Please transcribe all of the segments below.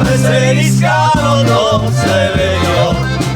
atardecer y no se ve.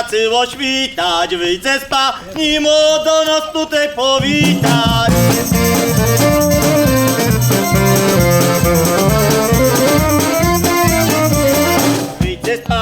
Się zaczęło świtać, wyjdę z pani młodo nas tutaj powitać. Wyjdę z pani,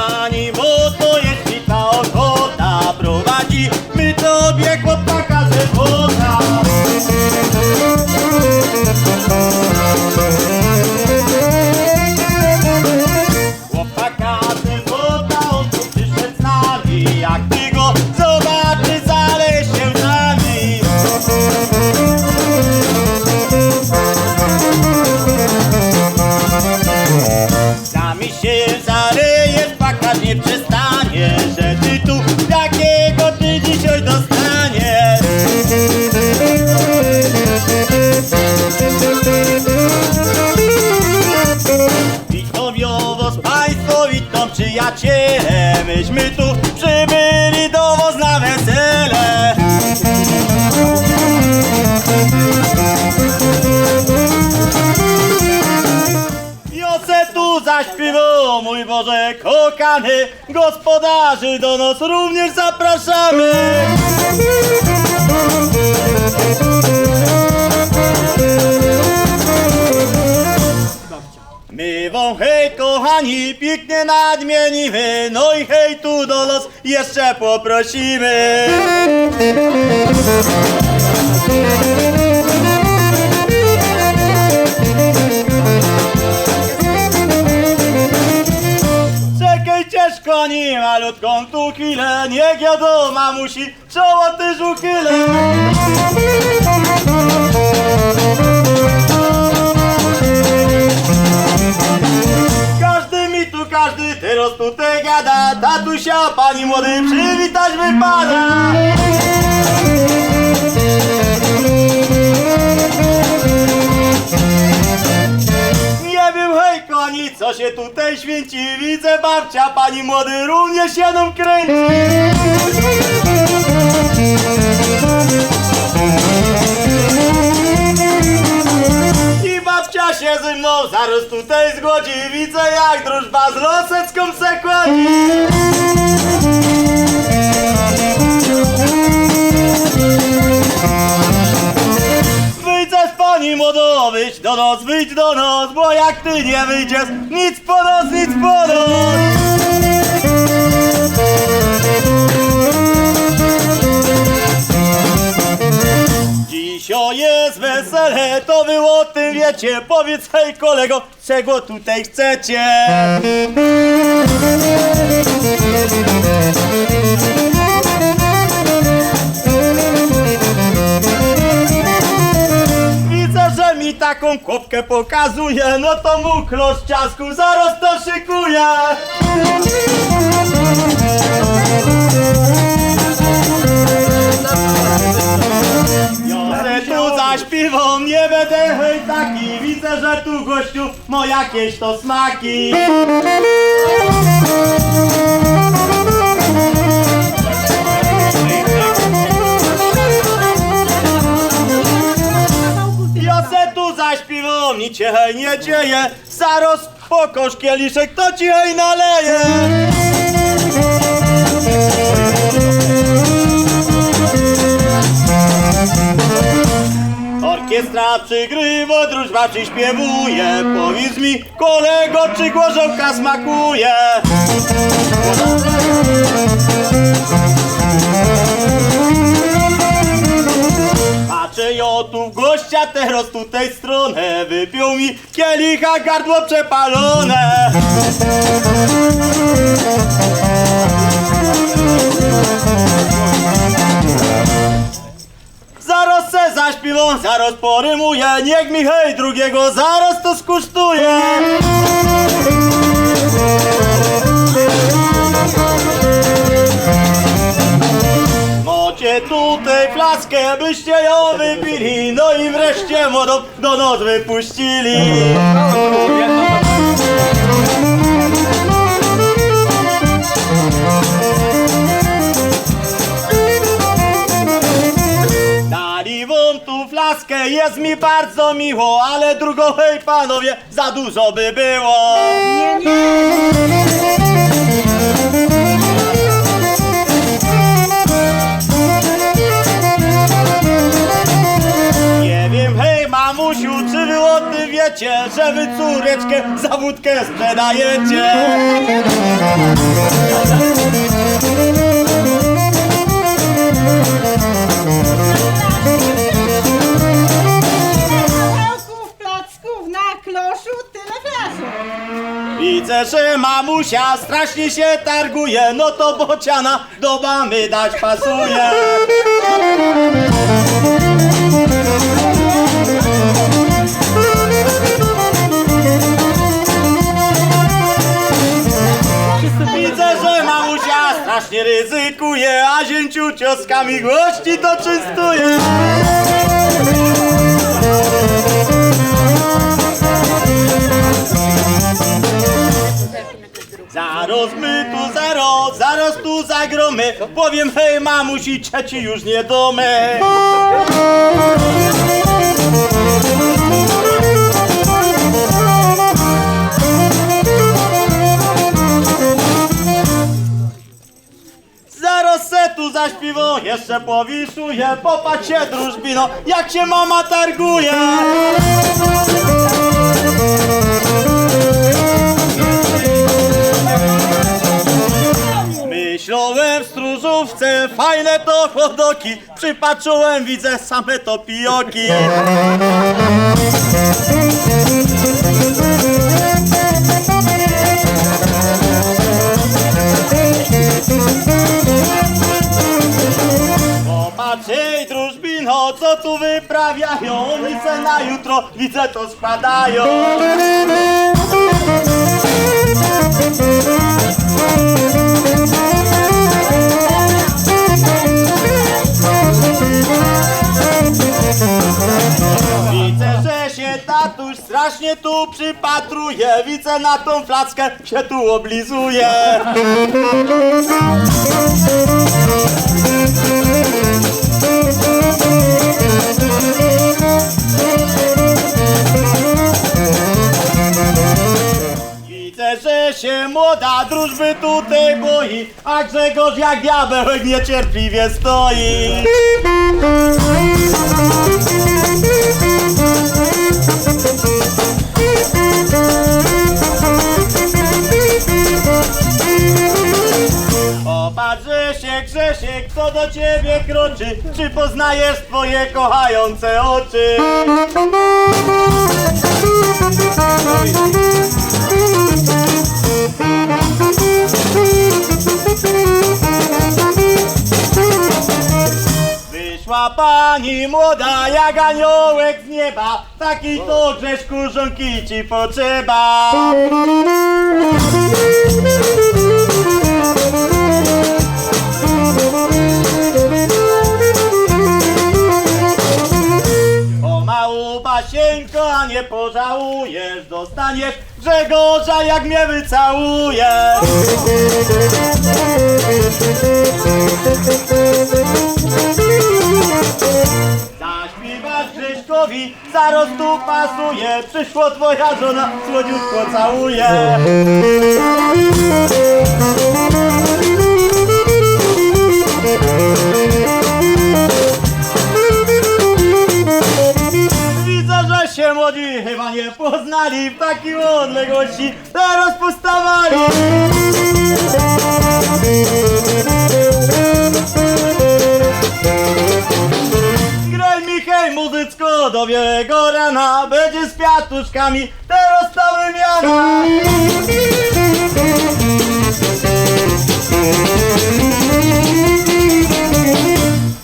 przyjaciele, myśmy tu przybyli do was na wesele. Tu zaśpiewał, mój Boże kochany, gospodarzy do nas również zapraszamy. My wam hej kochani, pięknie nadmienimy, no i hej tu do nas jeszcze poprosimy. Czekaj ciężko, nie malutką tu chwilę, niech ja do mamusi czoło też uchylę. Teraz tutaj gada, tatusia, pani młody, przywitać wypada. Nie wiem, hej koni, co się tutaj święci Widzę babcia, pani młody również jedną kręci Babcia się ze mną zaraz tutaj zgodzi Widzę jak drużba z losecką se kładzi Wyjdź z pani wyjdź do nos, wyjdź do nos, bo jak ty nie wyjdziesz, nic po nos, nic po nos. Wesele, to wy o tym wiecie, powiedz hej kolego, czego tutaj chcecie? Widzę, że mi taką kłopkę pokazuje, no to mu klosz ciasku zaraz to szykuje. Tu gościu ma jakieś to smaki. Ja se tu zaśpiewam, nic się hej nie dzieje, zaraz pokoż kieliszek, to ci hej naleje. Orkiestra przygrywa, drużba przyśpiewuje. Powiedz mi, kolego, czy głożonka smakuje? Patrzę jo tu w gościa, teraz tutaj stronę? Wypił mi kielicha, gardło przepalone Se zaśpiewam, zaraz porymuję. Niech mi hej drugiego zaraz to skusztuje Macie tutaj flaskę, byście ją wypili. No i wreszcie młodą do nos wypuścili jest mi bardzo miło, ale drugowej panowie za dużo by było. Nie wiem, hej mamusiu, czy wy wiecie, że wy córeczkę za wódkę sprzedajecie? Widzę, że mamusia strasznie się targuje, no to bociana do mamy dać pasuje. Widzę, że mamusia strasznie ryzykuje, a zięciu cioskami gości to czystuje. Zaraz my tu zaraz, zaraz tu zagromy Powiem hej mamusi, trzeci już nie domy Zaraz se tu zaśpiwo, jeszcze powiszuję. Popatrz się drużbino, jak się mama targuje fajne to chodoki Przypatrzyłem, widzę same to pijoki Popatrz, ej, drużbino, co tu wyprawiają? Oni se na jutro, widzę to składają strasznie tu przypatruje Widzę na tą plackę, się tu oblizuje Widzę, że się młoda drużby tutaj boi A Grzegorz jak diabeł niecierpliwie stoi Opatrzę się Grzesiek, kto do ciebie kroczy Czy poznajesz twoje kochające oczy? Wyszła pani młoda jak aniołek z nieba. Taki to Grzeszku żonki ci potrzeba. O mału basieńko, a nie pożałujesz. Dostaniesz Grzegorza jak mnie wycałujesz Grześkowi, zaraz tu pasuje. Przyszło twoja żona, słodziutko całuje. Widzę, że się młodzi chyba nie poznali W takiej odległości. Teraz postawali hej muzycko do białego rana. Będzie z piatuszkami. Teraz ta wymiana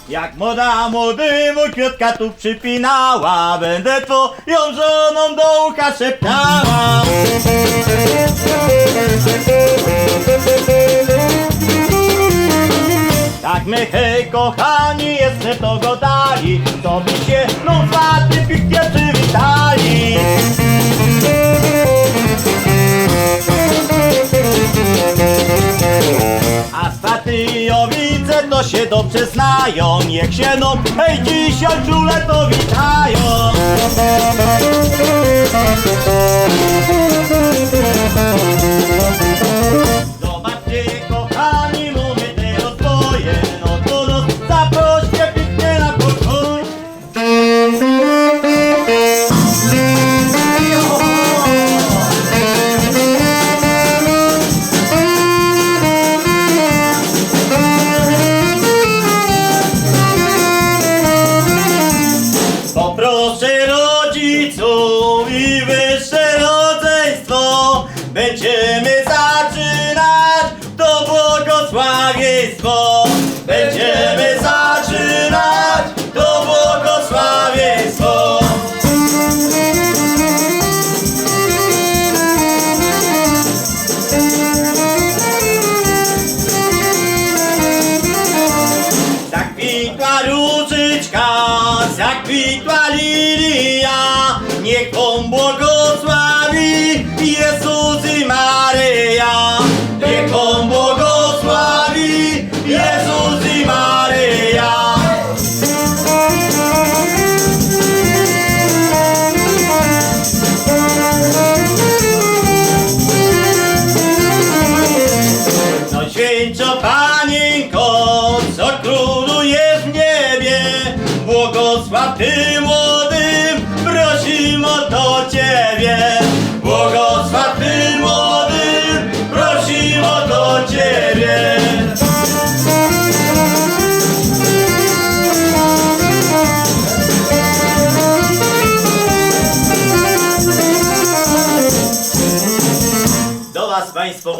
Jak młoda młodemu kwiatka tu przypinała. Będę twoją żoną do ucha szeptała Tak my hej kochani jeszcze to godali To by się złaty pięknie przywitali? A Statyjowice to się dobrze znają. Niech się no hej dzisiaj czule to witają Zakwitła różyczka, zakwitła lilia, niech Wam błogosławi Jezus i Maryja.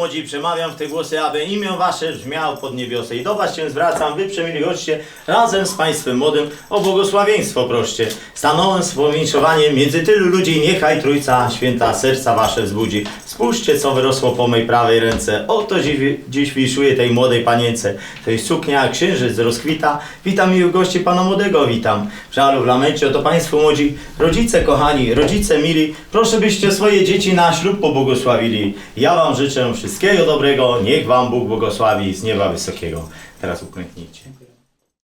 Młodzi przemawiam w te głosy, aby imię Wasze brzmiało pod niebiosę. I do Was się zwracam, Wy przemili goście, razem z Państwem młodym o błogosławieństwo proście. Stanąłem z powinszowaniem między tylu ludzi, niechaj Trójca Święta serca Wasze wzbudzi. Spójrzcie, co wyrosło po mej prawej ręce. Oto dziś, dziś wiszuje tej młodej panience. To jest suknia, księżyc rozkwita. Witam miłych gości Pana Młodego, witam. W żalu, w lamencie, oto Państwo młodzi, rodzice kochani, rodzice mili, proszę byście swoje dzieci na ślub pobłogosławili. Ja Wam życzę wszystkiego dobrego, niech Wam Bóg błogosławi z nieba wysokiego. Teraz uklęknijcie.